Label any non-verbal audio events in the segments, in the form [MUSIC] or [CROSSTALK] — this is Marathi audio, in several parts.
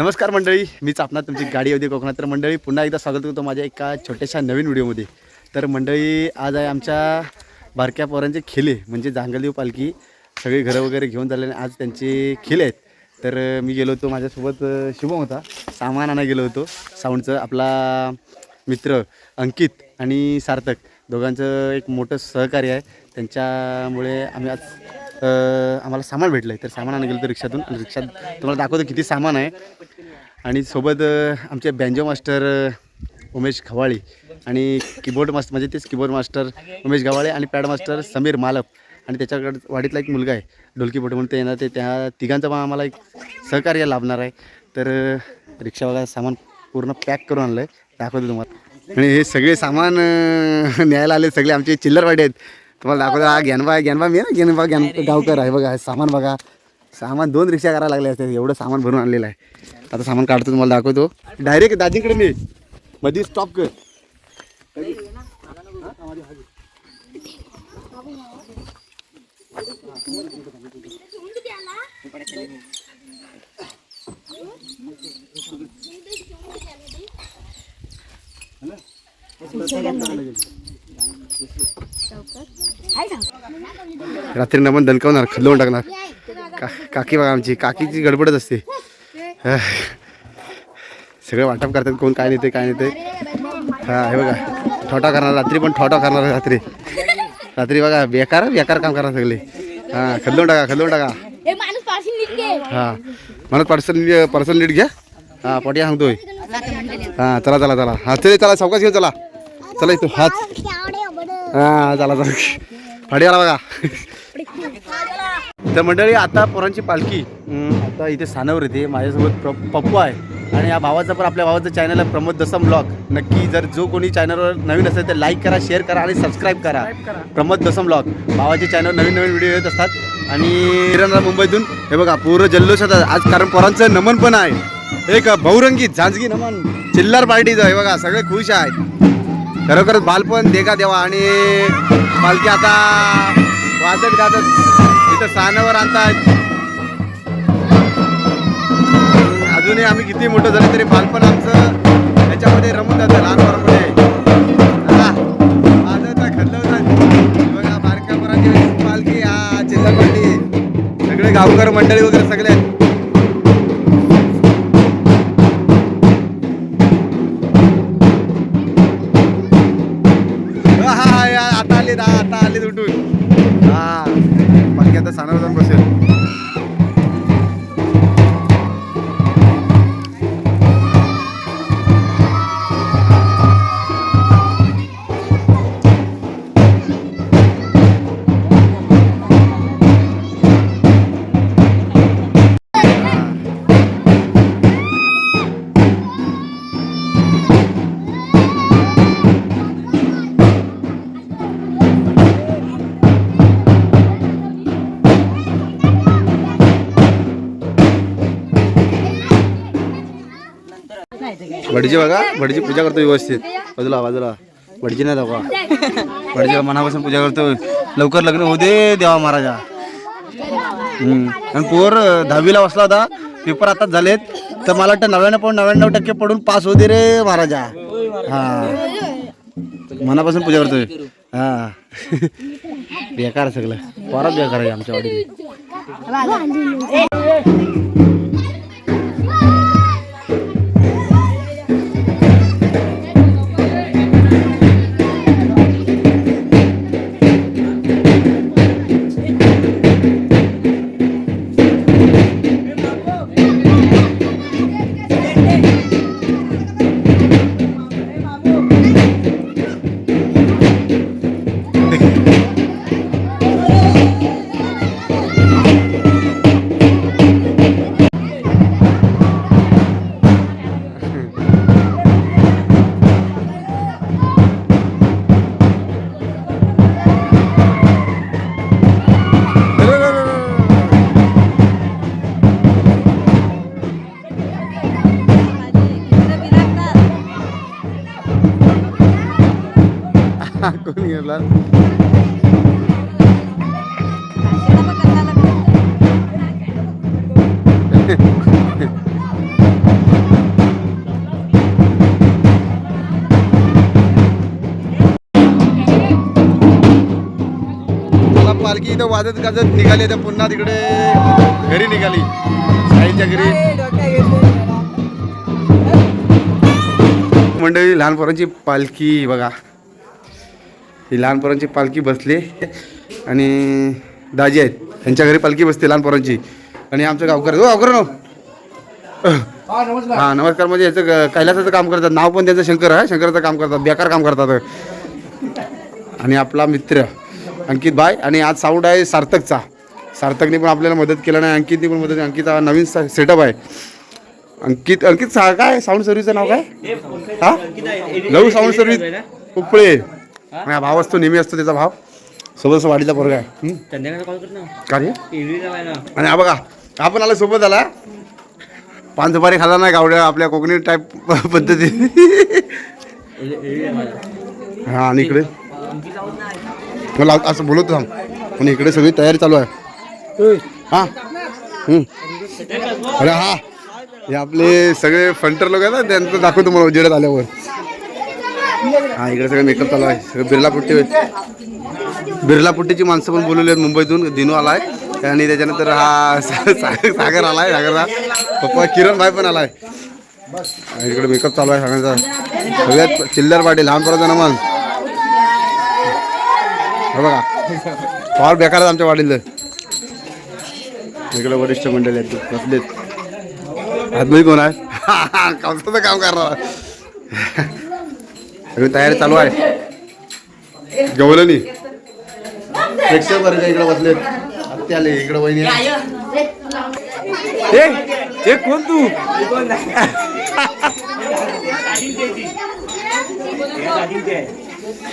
नमस्कार मंडळी मीच आपणा तुमची गाडी होती कोकणात. तर मंडळी पुन्हा एकदा स्वागत करतो माझ्या एका छोट्याशा नवीन व्हिडिओमध्ये. तर मंडळी आज आहे आमच्या बारक्या पोरांचे खेले म्हणजे जांगलदेव पालखी. सगळी घरं वगैरे घेऊन झाले आणि आज त्यांचे खेले आहेत. तर मी गेलो होतो माझ्यासोबत शुभम होता. सामान आणा गेलो होतो. साऊंडचं आपला मित्र अंकित आणि सार्थक. दोघांचं एक मोठं सहकार्य आहे. त्यांच्यामुळे आम्ही आज आम्हाला सामान भेटलं आहे तर सामान आणलं गेलं तर रिक्षातून. रिक्षात तुम्हाला दाखवतो किती सामान आहे. आणि सोबत आमचे बँजो मास्टर उमेश खवाळे आणि कीबोर्ड मास्टर म्हणजे तेच कीबोर्ड मास्टर उमेश गवाळे आणि पॅड मास्टर समीर मालप आणि त्याच्याकडे वाडीतला एक मुलगा आहे ढोलकी पोटे म्हणून ते येणार. ते त्या तिघांचं पण आम्हाला एक सहकार्य लाभणार आहे. तर रिक्षावाला सामान पूर्ण पॅक करून आणलं आहे दाखवतो तुम्हाला. आणि हे सगळे सामान न्यायला आले. सगळे आमचे चिल्लरवाडी आहेत. तुम्हाला दाखवतो. हा ज्ञानबा ज्ञानबा मी ना ज्ञानबा ज्ञान गावकर आहे बघा हे सामान बघा. सामान दोन रिक्षा करायला लागले असते एवढं सामान भरून आणलेलं आहे. आता सामान काढतो तुम्हाला दाखवतो. डायरेक्ट दाजीकडे मी. मध्ये स्टॉप कर. रात्री नमन दणकावणार खल्लवून टाकणार. का काकी बघा आमची काकीची गडबडच असते. सगळं वाटप करतात कोण काय नेते काय नेते हा हे बघा ठोटा करणार रात्री पण ठोटा करणार रात्री. रात्री बघा बेकार बेकार काम करणार सगळे. हा खल्लवून टाका खल्लवून टाका. हे म्हणत पार्सल पार्सल नीट घ्या. हा पटिया सांगतोय. हा चला चला चला. हा चल चला चौकाश घेऊन चला. चला इथं हाच हा चला चला. फाडी आला बघा. तर मंडळी आता पोरांची पालखी. आता इथे सानावर येते. माझ्यासोबत पप्पू आहे. आणि या भावाचा पण आपल्या भावाचं चॅनल आहे प्रमोद दसम ब्लॉग नक्की जर जो कोणी चॅनलवर नवीन असेल तर लाईक करा शेअर करा आणि सबस्क्राईब करा. प्रमोद दसम ब्लॉग भावाचे चॅनल नवीन नवीन व्हिडिओ येत असतात. आणि किरणला मुंबईतून हे बघा पूर्ण जल्लोषात आहे. आज कारण पोरांचं नमन पण आहे. एक बहुरंगी झांजगी नमन. चिल्लर पार्टीचं आहे बघा सगळे खुश आहेत. खरोखरच बालपण देगा देवा आणि पालखी आता वाजत गाजत इथं सानावर आणतात अजूनही आम्ही किती मोठं झालं तरी बालपण आमचं त्याच्यामध्ये रमून जातं लहानपणामध्ये हा, वाजवतात, खल्लवतात. बघा बारक्या पालखी हा चिल्लरपाटी सगळे गावकर मंडळी वगैरे सगळे भटजी बघा भटजी पूजा करतो व्यवस्थित. बाजूला बाजूला. भटजी नाही दाखवा. भटजी मनापासून पूजा करतो. लवकर लग्न होऊ दे देवा महाराजा. आणि पोर दहावीला बसला होता पेपर आताच झालेत. तर मला वाटतं नव्याण्णव पॉईंट नव्याण्णव टक्के पडून पास होऊ दे रे महाराजा. हा. मनापासून पूजा करतोय. हा. बेकार सगळं. परत बेकार आहे आमच्या वाडीत मला पालखी इथं वाजत गाजत निघाली तर पुन्हा तिकडे घरी निघाली. साईच्या घरी. मंडळी लहान पोरांची पालखी बघा. ही लहान पोरांची पालखी बसली आणि दाजी आहेत. त्यांच्या घरी पालखी बसते लहान पोरांची. आणि आमचं गावकर. हो गावकर नो हा नमस्कार. म्हणजे याचं कैलासाचं काम करतात. नाव पण त्यांचं शंकर आहे. शंकराचं काम करतात. बेकार काम करतात. आणि आपला मित्र अंकित बाय आणि आज साऊंड आहे सार्थकचा. सार्थकने पण आपल्याला मदत केलं नाही अंकितने पण मदत अंकित हा नवीन सेटअप आहे. अंकित अंकित सा काय? साऊंड सर्व्हिसचं नाव काय? हा लव साऊंड सर्व्हिस उपळे. हा? भाव असतो नेहमी असतो त्याचा भाव. सोबत वाडीचा पोरगा आहे? संध्याकाळी कॉल कर ना. का रे? इडली लावाय ना. आणि हा बघा हा पण आला सोबत आला पान सुपारी खाला नाही गावड्या आपल्या कोकणी टाईप पद्धती इडली लावायला हा आणि इकडे. मला असं बोलत थांब आणि इकडे सगळी तयारी चालू आहे. हा? हं. अरे हा. हे आपले सगळे फंटर लोक आहेत ना त्यांचं दाखवतो मला उजेडात आल्यावर. हा इकडे सगळं मेकअप चालू आहे. सगळं बिर्ला पुट्टी बिर्ला पुट्टीची माणसं पण बोलवली आहेत मुंबईतून. दिनू आलाय. आणि त्याच्यानंतर हा सागर आला सागर सागरचा. पप्पा किरण भाई पण आला आहे इकडे मेकअप चालू आहे सगळ्यांचा. सगळ्यात चिल्लर पाटील लहान पोराचा नमन हे बघा. फार बेकार आमच्या वाडीला इकडे वरिष्ठ मंडळी आहेत बसलेत. आदमी कोण आहे? [LAUGHS] कौसाचं काम करणार. सगळी तयारी चालू आहे. जेवलं नाही प्रेक्षक वर्ग इकडे बसलेत. आत्या आले इकडे वहिनी. ए कोण तू?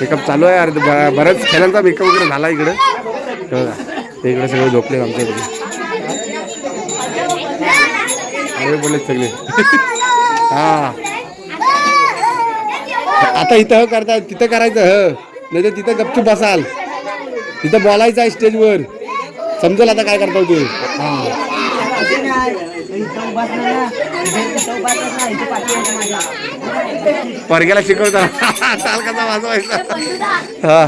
मेकअप चालू आहे अरे ब- बऱ्याच खेळांचा मेकअप वगैरे झाला इकडे. हे ते इकडे सगळे झोपले आमच्या इकडे अरे बोलले सगळे. [LAUGHS] हा. आता इथं ह करताय तिथं करायचं हो. ह. नाही तर तिथं गपचूप बसाल. तिथं बोलायचं आहे स्टेजवर. समजेल आता काय करता तू हा. परग्याला शिकवता. चाल कसा वाजवायचा? हा.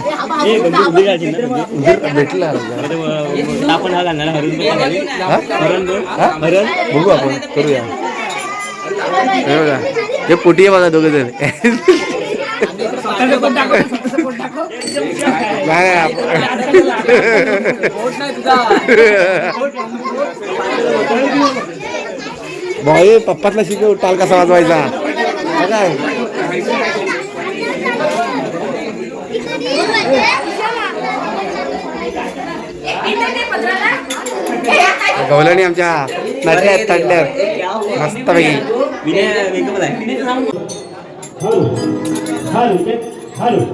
भेटला आपण हा? घालणार हरण हा? हरण हा? हरण बघू आपण करूया हे बघा हे पोटी बघा दोघं जण भाई पप्पातला शिकव टाल कसा वाजवायचा? काय? गवल्याने आमच्या नटल्या तडल्या मस्त पैकी हॅलो.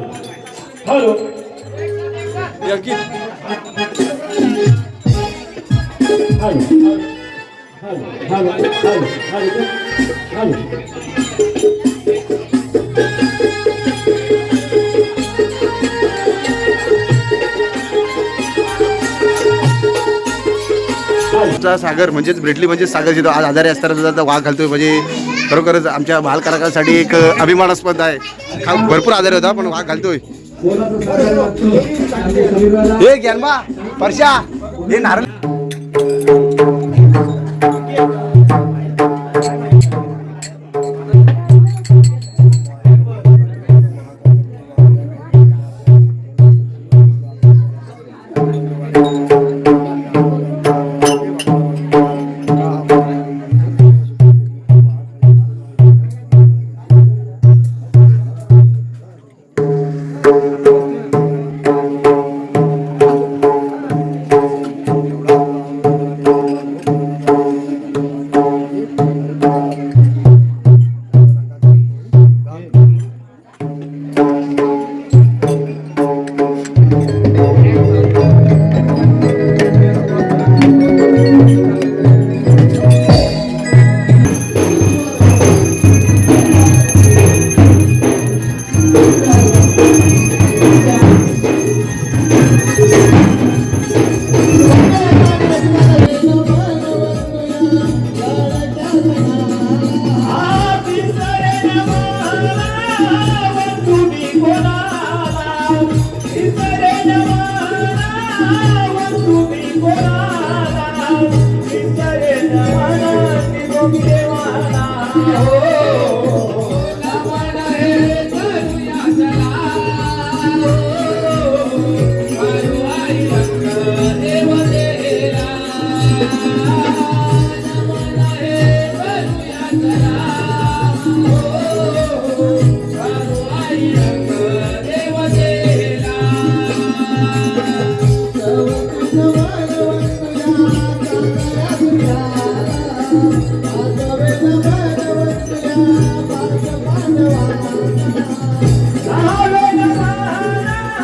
सागर म्हणजेच ब्रिटली म्हणजे सागर जिथं आज आजारी असताना वाघ घालतोय म्हणजे खरोखरच आमच्या बालकारकासाठी एक अभिमानास्पद आहे. हा भरपूर आजारी होता पण वाघ घालतोय. हे ज्ञानबा परशा हे नारळ.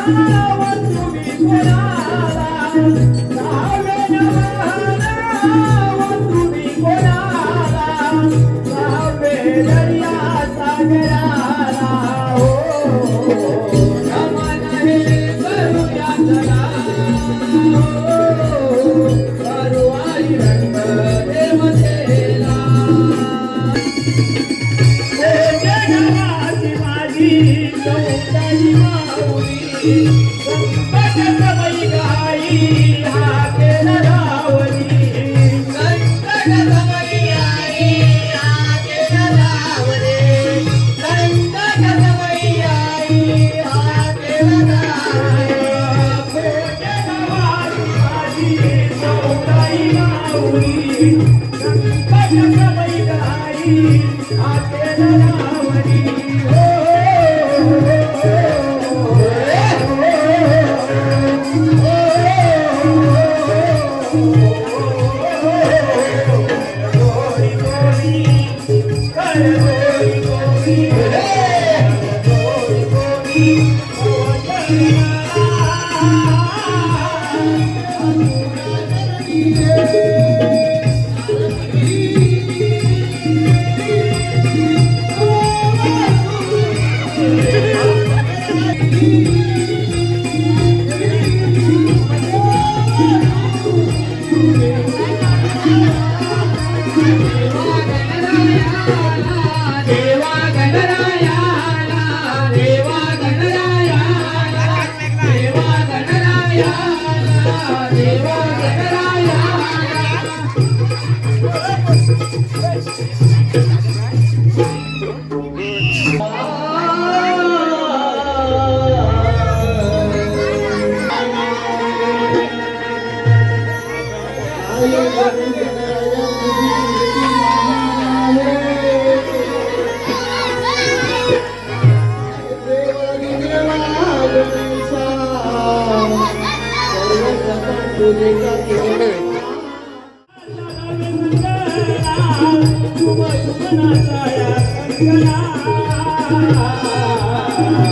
तुम्ही बैठक बैठाई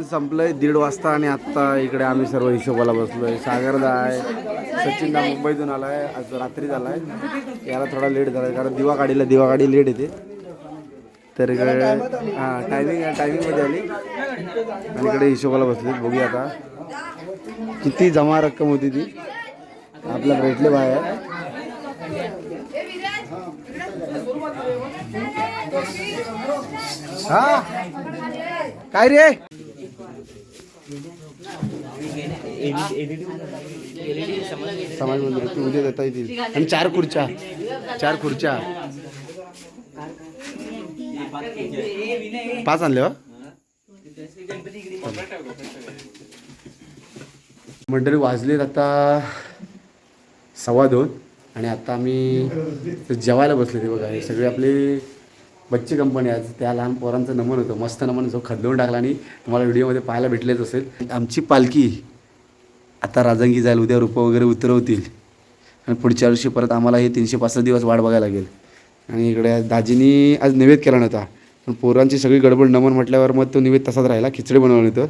नमन संपलंय दीड वाजता आणि आत्ता इकडे आम्ही सर्व हिशोबाला बसलोय. सागरदा आहे सचिनदा मुंबईतून आलाय आज रात्री झालाय. याला थोडा लेट झालाय कारण दिवा काढीला दिवा काढी लेट येते. तर इकडे हां टायमिंग टायमिंगमध्ये आली. आणि इकडे हिशोबाला बसले बघूया आता. किती जमा रक्कम होती ती. आपल्या भेटले बाहेर. हा? काय रे? समाज मंदिर तू उद्या देता येतील. आणि चार खुर्च्या. चार खुर्च्या. पाच आणले मंडळी वाजलेत आता सव्वा दोन आणि आता आम्ही जेवायला बसले ते बघा. हे सगळे आपले बच्चे कंपनी आज त्या लहान पोरांचं नमन होतं. मस्त नमन. जो खदलवून टाकला आणि तुम्हाला व्हिडिओमध्ये पाहायला भेटलेच असेल. आमची पालखी आता राजंगी जाईल उद्या रुपं वगैरे उतरवतील. आणि पुढच्या वर्षी परत आम्हाला हे तीनशे पासष्ट दिवस वाट बघायला लागेल. आणि इकडे दाजीनी आज नैवेद केला नव्हता. पण पोरांची सगळी गडबड नमन म्हटल्यावर मग तो निवेद तसाच राहिला खिचडी बनवलं होतं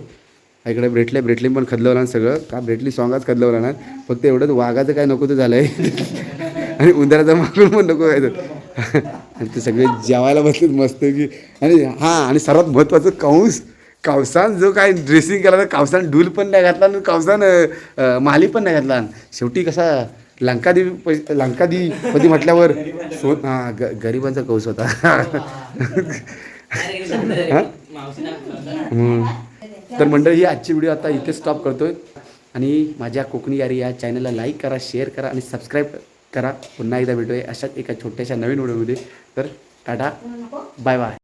इकडे ब्रेटले ब्रेटली पण खदलवला आणि सगळं. का ब्रेटली सॉंगाच खदलवला ना फक्त एवढंच वाघाचं काय नको ते झालं आहे आणि उंदराचं मागून पण नको आहे आणि ते सगळे जेवायला बसलेत मस्त की. आणि हां आणि सर्वात महत्त्वाचं कंस. कावसान जो काय ड्रेसिंग केला तर कावसान डूल पण नाही घातला आणि कावसान माली पण नाही घातला. शेवटी कसा लंकादी पै- लंकादेवी म्हटल्यावर सो हां ग गरिबांचा कौस होता. तर मंडळी ही आजची व्हिडिओ आता इथे स्टॉप करतोय. आणि माझ्या कोकणी यारी या चॅनलला लाईक करा शेअर करा आणि सबस्क्राईब करा. पुन्हा एकदा भेटूया अशाच एका छोट्याशा नवीन व्हिडिओमध्ये तर टाटा बाय बाय